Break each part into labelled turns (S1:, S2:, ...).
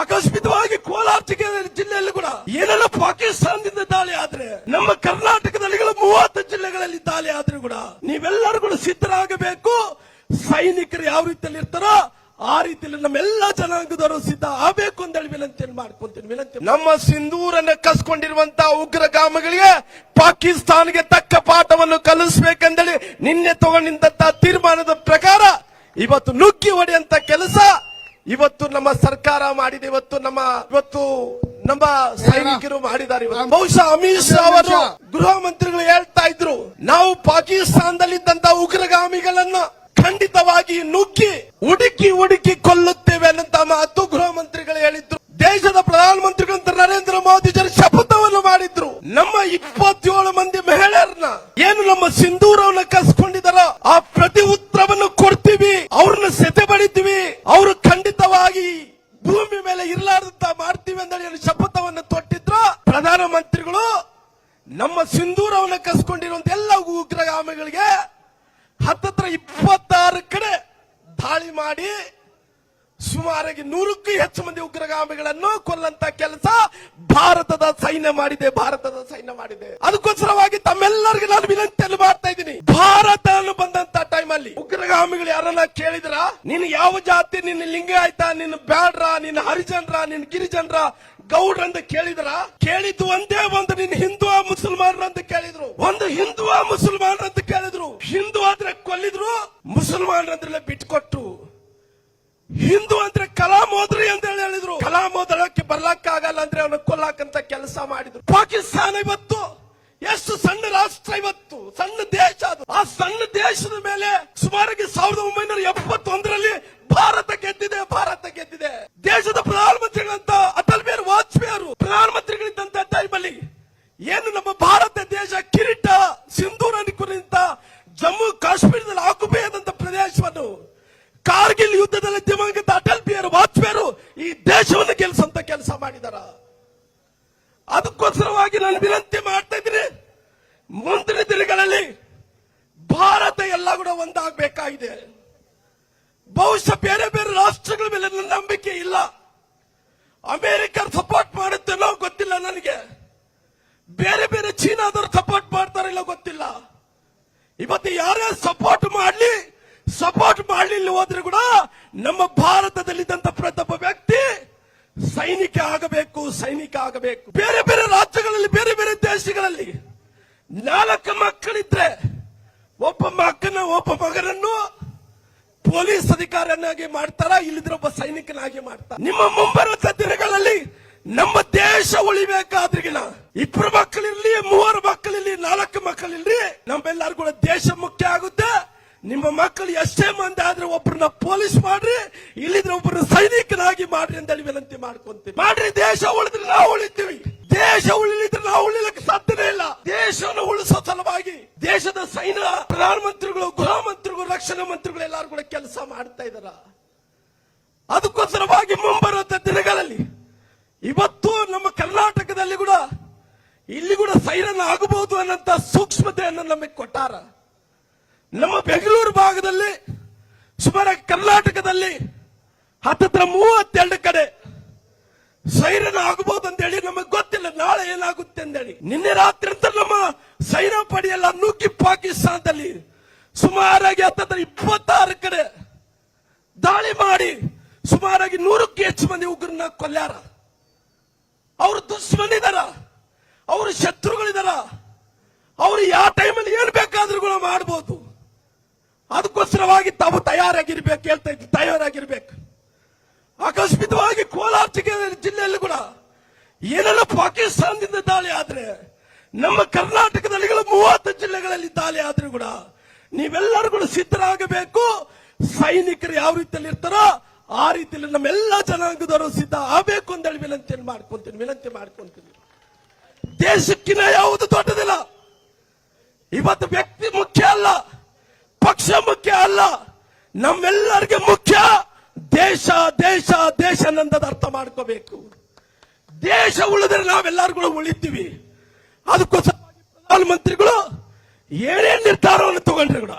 S1: ಆಕಸ್ಮಿಕವಾಗಿ ಕೋಲಾರ ಜಿಲ್ಲೆಯಲ್ಲಿ ಕೂಡ ಏನೆಲ್ಲ ಪಾಕಿಸ್ತಾನದಿಂದ ದಾಳಿ ಆದ್ರೆ, ನಮ್ಮ ಕರ್ನಾಟಕದಲ್ಲಿ ಮೂವತ್ತು ಜಿಲ್ಲೆಗಳಲ್ಲಿ ದಾಳಿ ಆದ್ರೂ ಕೂಡ ನೀವೆಲ್ಲರೂ ಕೂಡ ಸಿದ್ಧರಾಗಬೇಕು. ಸೈನಿಕರು ಯಾವ ರೀತಿಯಲ್ಲಿ ಇರ್ತಾರೋ ಆ ರೀತಿಯಲ್ಲಿ ನಮ್ಮೆಲ್ಲ ಜನಾಂಗದವರು ಸಿದ್ಧ ಆಗಬೇಕು ಅಂತ ಹೇಳಿ ವಿನಂತಿಯನ್ನು ಮಾಡ್ಕೊಂತೀನಿ. ವಿನಂತಿ ನಮ್ಮ ಸಿಂಧೂರನ್ನ ಕಸ್ಕೊಂಡಿರುವಂತಹ ಉಗ್ರಗಾಮಿಗಳಿಗೆ ಪಾಕಿಸ್ತಾನಗೆ ತಕ್ಕ ಪಾಠವನ್ನು ಕಲಿಸ್ಬೇಕಂದೇಳಿ ನಿನ್ನೆ ತಗೊಂಡಿದ್ದಂತಹ ತೀರ್ಮಾನದ ಪ್ರಕಾರ ಇವತ್ತು ನುಗ್ಗಿ ಹೊಡೆಯಂತ ಕೆಲಸ ಇವತ್ತು ನಮ್ಮ ಸರ್ಕಾರ ಮಾಡಿದೆ ಇವತ್ತು ನಮ್ಮ ಇವತ್ತು ನಮ್ಮ ಸೈನಿಕರು ಮಾಡಿದ್ದಾರೆ. ಬಹುಶಃ ಅಮಿತ್ ಶಾ ಅವರು ಗೃಹ ಮಂತ್ರಿಗಳು ಹೇಳ್ತಾ ಇದ್ರು ನಾವು ಪಾಕಿಸ್ತಾನದಲ್ಲಿದ್ದಂತ ಉಗ್ರಗಾಮಿಗಳನ್ನ ಖಂಡಿತವಾಗಿ ನುಗ್ಗಿ ಹುಡುಕಿ ಹುಡುಕಿ ಕೊಲ್ಲುತ್ತೇವೆ ಅನ್ನಂತ ಮಾತು ಗೃಹ ಮಂತ್ರಿಗಳು ಹೇಳಿದ್ರು ದೇಶದ ಪ್ರಧಾನ ಮಂತ್ರಿಗಳಂತ ನರೇಂದ್ರ ಮೋದಿ ಜನ ಶಪಥವನ್ನು ಮಾಡಿದ್ರು ನಮ್ಮ ಇಪ್ಪತ್ತೇಳು ಮಂದಿ ಮಹಿಳೆಯರನ್ನ ಏನು ನಮ್ಮ ಸಿಂಧೂರವನ್ನ ಕಸ್ಕೊಂಡಿದಾರ ಆ ಪ್ರತಿ ಭೂಮಿ ಮೇಲೆ ಇರಲಾರ್ದಂತ ಮಾಡ್ತೀವಿ ಅಂತ ಶಪಥವನ್ನು ತೊಟ್ಟಿದ್ರು. ಪ್ರಧಾನಮಂತ್ರಿಗಳು ನಮ್ಮ ಸಿಂಧೂರವನ್ನ ಕಸ್ಕೊಂಡಿರುವಂತ ಎಲ್ಲ ಉಗ್ರಗಾಮಿಗಳಿಗೆ ಹತ್ತತ್ರ ಇಪ್ಪತ್ತಾರು ಕಡೆ ದಾಳಿ ಮಾಡಿ ಸುಮಾರಾಗಿ ನೂರಕ್ಕೂ ಹೆಚ್ಚು ಮಂದಿ ಉಗ್ರಗಾಮಿಗಳನ್ನು ಕೊಲ್ಲಂತ ಕೆಲಸ ಭಾರತದ ಸೈನ್ಯ ಮಾಡಿದೆ, ಭಾರತದ ಸೈನ್ಯ ಮಾಡಿದೆ. ಅದಕ್ಕೋಸ್ಕರವಾಗಿ ತಮ್ಮೆಲ್ಲರಿಗೂ ನಾನು ವಿನಂತಿಯನ್ನು ಮಾಡ್ತಾ ಇದ್ದೀನಿ. ಭಾರತ ಬಂದಂತ ಟೈಮ್ ಅಲ್ಲಿ ಉಗ್ರಗಾಮಿಗಳು ಯಾರನ್ನ ಕೇಳಿದ್ರ? ನೀನು ಯಾವ ಜಾತಿ, ನಿನ್ನ ಲಿಂಗ ಆಯ್ತಾ? ನಿನ್ನ ಬ್ಯಾಡ್ರ ನಿನ್ನ ಹರಿಜನ್ರ ನಿನ್ನ ಗಿರಿಜನ್ರ? ಗೌಡ್ರ ಅಂತ ಕೇಳಿದ್ರ? ಕೇಳಿದ್ದು ಒಂದೇ ಒಂದು ನಿನ್ನ ಹಿಂದೂ ಮುಸಲ್ಮಾನರು ಅಂತ ಕೇಳಿದ್ರು. ಒಂದು ಹಿಂದೂ ಮುಸಲ್ಮಾನರು ಅಂತ ಕೇಳಿದ್ರು. ಹಿಂದೂ ಆದ್ರೆ ಕೊಲ್ಲಿದ್ರು ಮುಸಲ್ಮಾನರಂದ್ರೆ ಬಿಟ್ಕೊಟ್ರು. ಹಿಂದೂ ಅಂದ್ರೆ ಕಲಾ ಮೋದ್ರಿ ಅಂತ ಹೇಳಿ ಹೇಳಿದ್ರು. ಕಲಾಂ ಓದಳಕ್ಕೆ ಆಗಲ್ಲ ಅಂದ್ರೆ ಅವನು ಕೊಲ್ಲಾಕಂತ ಕೆಲಸ ಮಾಡಿದ್ರು. ಪಾಕಿಸ್ತಾನ ಇವತ್ತು ಎಷ್ಟು ಸಣ್ಣ ರಾಷ್ಟ್ರ ಇವತ್ತು? ಸಣ್ಣ ದೇಶ ಅದು. ಆ ಸಣ್ಣ ದೇಶದ ಮೇಲೆ ಸುಮಾರಿಗೆ ಸಾವಿರದ ಒಂಬೈನೂರ ಎಪ್ಪತ್ತೊಂದರಲ್ಲಿ ಭಾರತ ಗೆದ್ದಿದೆ ಭಾರತ ಗೆದ್ದಿದೆ. ದೇಶದ ಪ್ರಧಾನಮಂತ್ರಿಗಳಂತ ಅಟಲ್ ಬಿಹಾರಿ ವಾಜಪೇಯಿ ಅವರು ಪ್ರಧಾನಮಂತ್ರಿಗಳಿದ್ದಂತ ಟೈಮಲ್ಲಿ ಏನು ನಮ್ಮ ಭಾರತ ದೇಶ ಕಿರೀಟ, ಸಿಂಧೂರ ಕುರಿತ ಜಮ್ಮು ಕಾಶ್ಮೀರದಲ್ಲಿ ಆಕುಪೇಯದಂತ ಪ್ರದೇಶವನ್ನು ಕಾರ್ಗಿಲ್ ಯುದ್ಧದಲ್ಲಿ ದಿವಂಗತ ಅಟಲ್ ಬಿಹಾರಿ ವಾಜಪೇಯಿ ಈ ದೇಶವನ್ನು ಗೆಲ್ಲಿಸಂತ ಕೆಲಸ ಮಾಡಿದಾರ. ಅದಕ್ಕೋಸ್ಕರವಾಗಿ ನಾನು ವಿನಂತಿ ಮಾಡ್ತಾ ಇದ್ದೀನಿ ಮುಂದಿನ ದಿನಗಳಲ್ಲಿ ಭಾರತ ಎಲ್ಲ ಕೂಡ ಒಂದಾಗಬೇಕಾಗಿದೆ. ಬಹುಶಃ ಬೇರೆ ಬೇರೆ ರಾಷ್ಟ್ರಗಳ ಮೇಲೆ ನನ್ನ ನಂಬಿಕೆ ಇಲ್ಲ. ಅಮೆರಿಕ ಸಪೋರ್ಟ್ ಮಾಡುತ್ತೇನೋ ಗೊತ್ತಿಲ್ಲ ನನಗೆ. ಬೇರೆ ಬೇರೆ ಚೀನಾದವರು ಸಪೋರ್ಟ್ ಮಾಡ್ತಾರಿಲ್ಲ ಗೊತ್ತಿಲ್ಲ. ಇವತ್ತು ಯಾರೇ ಸಪೋರ್ಟ್ ಮಾಡಲಿ ಸಪೋರ್ಟ್ ಮಾಡಲಿಲ್ಲ ಹೋದ್ರೆ ಕೂಡ ನಮ್ಮ ಭಾರತದಲ್ಲಿದ್ದಂತ ಪ್ರತಿಯೊಬ್ಬ ವ್ಯಕ್ತಿ ಸೈನಿಕ ಆಗಬೇಕು ಸೈನಿಕ ಆಗಬೇಕು. ಬೇರೆ ಬೇರೆ ರಾಜ್ಯಗಳಲ್ಲಿ, ಬೇರೆ ಬೇರೆ ದೇಶಗಳಲ್ಲಿ ನಾಲ್ಕು ಮಕ್ಕಳಿದ್ರೆ ಒಬ್ಬ ಮಕ್ಕನ ಒಬ್ಬ ಮಗನನ್ನು ಪೊಲೀಸ್ ಅಧಿಕಾರಿಯನ್ನಾಗಿ ಮಾಡ್ತಾರ? ಇಲ್ಲಿದ್ರೆ ಒಬ್ಬ ಸೈನಿಕನಾಗಿ ಮಾಡ್ತಾರ? ನಿಮ್ಮ ಮುಂಬರುವ ದಿನಗಳಲ್ಲಿ ನಮ್ಮ ದೇಶ ಉಳಿಬೇಕಾದ್ರಿಗಿನ ಇಬ್ಬರು ಮಕ್ಕಳಿರ್ಲಿ, ಮೂವರು ಮಕ್ಕಳಿರ್ಲಿ, ನಾಲ್ಕು ಮಕ್ಕಳಿರ್ಲಿ ನಮ್ಮೆಲ್ಲರೂ ಕೂಡ ದೇಶ ಮುಖ್ಯ ಆಗುತ್ತೆ. ನಿಮ್ಮ ಮಕ್ಕಳು ಎಷ್ಟೇ ಮಂದಿ ಆದ್ರೆ ಒಬ್ಬರನ್ನ ಪೊಲೀಸ್ ಮಾಡ್ರಿ, ಇಲ್ಲಿದ್ರೆ ಒಬ್ಬರನ್ನ ಸೈನಿಕನಾಗಿ ಮಾಡ್ರಿ ಅಂತ ಹೇಳಿ ವಿನಂತಿ ಮಾಡ್ಕೊಂತೀವಿ. ಮಾಡ್ರಿ, ದೇಶ ಉಳಿದ್ರೆ ನಾವು ಉಳಿತೀವಿ. ಅದಕ್ಕೋಸ್ಕರವಾಗಿ ಮುಂಬರುವಂತ ದಿನಗಳಲ್ಲಿ ಇವತ್ತು ನಮ್ಮ ಕರ್ನಾಟಕದಲ್ಲಿ ಕೂಡ ಇಲ್ಲಿ ಕೂಡ ಸೈರನ್ ಆಗಬಹುದು ಅನ್ನಂತ ಸೂಕ್ಷ್ಮತೆಯನ್ನು ನಮಗೆ ಕೊಟ್ಟಾರ. ನಮ್ಮ ಬೆಂಗಳೂರು ಭಾಗದಲ್ಲಿ ಸುಮಾರು ಕರ್ನಾಟಕದಲ್ಲಿ ಹತ್ತತ್ರ ಮೂವತ್ತೆರಡು ಕಡೆ ಸೈರನ್ ಆಗಬಹುದು ಅಂತ ಹೇಳಿ ನಮಗೆ ಗೊತ್ತಿಲ್ಲ. ನಾಳೆ ಏನಾಗುತ್ತೆ ಅಂತೇಳಿ. ನಿನ್ನೆ ರಾತ್ರಿ ಅಂತ ನಮ್ಮ ಸೈನ್ಯ ಪಡೆಯಲ್ಲ ನುಗ್ಗಿ ಪಾಕಿಸ್ತಾನದಲ್ಲಿ ಸುಮಾರಾಗಿ ಹತ್ತತ್ರ ಇಪ್ಪತ್ತಾರು ಕಡೆ ದಾಳಿ ಮಾಡಿ ಸುಮಾರಾಗಿ ನೂರಕ್ಕೂ ಹೆಚ್ಚು ಮಂದಿ ಉಗ್ರನ್ನ ಕೊಲ್ಲಾರ ಅವರು ದುಶ್ಮನಿದಾರ, ಅವರು ಶತ್ರುಗಳಿದಾರ. ಅವರು ಯಾವ ಟೈಮಲ್ಲಿ ಏನ್ ಬೇಕಾದ್ರೂ ಕೂಡ ಮಾಡಬಹುದು ಅದಕ್ಕೋಸ್ಕರವಾಗಿ ತಾವು ತಯಾರಾಗಿರ್ಬೇಕು ಹೇಳ್ತಾ ತಯಾರು ತಯಾರಾಗಿರ್ಬೇಕು. ಆಕಸ್ಮಿಕವಾಗಿ ಕೋಲಾರ ಜಿಲ್ಲೆ- ಜಿಲ್ಲೆಯಲ್ಲಿ ಕೂಡ ಏನೆಲ್ಲ ಪಾಕಿಸ್ತಾನದಿಂದ ದಾಳಿ ಆದ್ರೆ, ನಮ್ಮ ಕರ್ನಾಟಕದಲ್ಲಿ ಮೂವತ್ತು ಜಿಲ್ಲೆಗಳಲ್ಲಿ ದಾಳಿ ಆದ್ರೂ ಕೂಡ ನೀವೆಲ್ಲರೂ ಕೂಡ ಸಿದ್ಧರಾಗಬೇಕು. ಸೈನಿಕರು ಯಾವ ರೀತಿಯಲ್ಲಿ ಇರ್ತಾರೋ ಆ ರೀತಿಯಲ್ಲಿ ನಮ್ಮೆಲ್ಲ ಜನಾಂಗದವರು ಸಿದ್ಧ ಆಗಬೇಕು ಅಂತ ಹೇಳಿ ವಿನಂತಿ ಮಾಡ್ಕೊಂತೀನಿ ವಿನಂತಿ ಮಾಡ್ಕೊಂತೀನಿ. ದೇಶಕ್ಕಿನ ಯಾವುದು ದೊಡ್ಡದಿಲ್ಲ. ಇವತ್ತು ವ್ಯಕ್ತಿ ಮುಖ್ಯ ಅಲ್ಲ, ಪಕ್ಷ ಮುಖ್ಯ ಅಲ್ಲ, ನಮ್ಮೆಲ್ಲರಿಗೆ ಮುಖ್ಯ. ದೇಶ ದೇಶ ದೇಶ ನಂದದ ಅರ್ಥ ಮಾಡ್ಕೋಬೇಕು. ದೇಶ ಉಳಿದ್ರೆ ನಾವೆಲ್ಲರೂ ಉಳಿತೀವಿ. ಅದಕ್ಕೋಸ್ಕರ ಪ್ರಧಾನಮಂತ್ರಿಗಳು ಏನೇನು ನಿರ್ಧಾರವನ್ನು ತಗೊಂಡ್ರೆ ಕೂಡ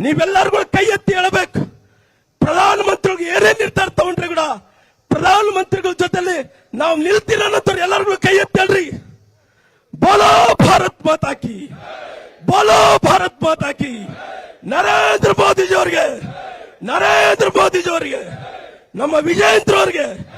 S1: ನೀವೆಲ್ಲರೂ ಕೂಡ ಕೈ ಎತ್ತಿ ಹೇಳಬೇಕು. ಪ್ರಧಾನಮಂತ್ರಿಗಳು ಏನೇ ನಿರ್ಧಾರ ತಗೊಂಡ್ರಿ ಕೂಡ ಪ್ರಧಾನ ಮಂತ್ರಿಗಳ ಜೊತೆಲಿ ನಾವು ನಿಲ್ತೀರ ಅನ್ನೋದ್ರ ಎಲ್ಲರಿಗೂ ಕೈ ಎತ್ತಿ ಹೇಳ್ರಿ. ಬೋಲೋ ಭಾರತ್ ಮಾತಾಕಿ ಬೋಲೋ ಭಾರತ್ ಮಾತಾಕಿ ನರೇಂದ್ರ ಮೋದಿಜಿ ಅವರಿಗೆ. ನರೇಂದ್ರ ಮೋದಿಜಿ ಅವರಿಗೆ. ನಮ್ಮ ವಿಜಯೇಂದ್ರ ಅವರಿಗೆ.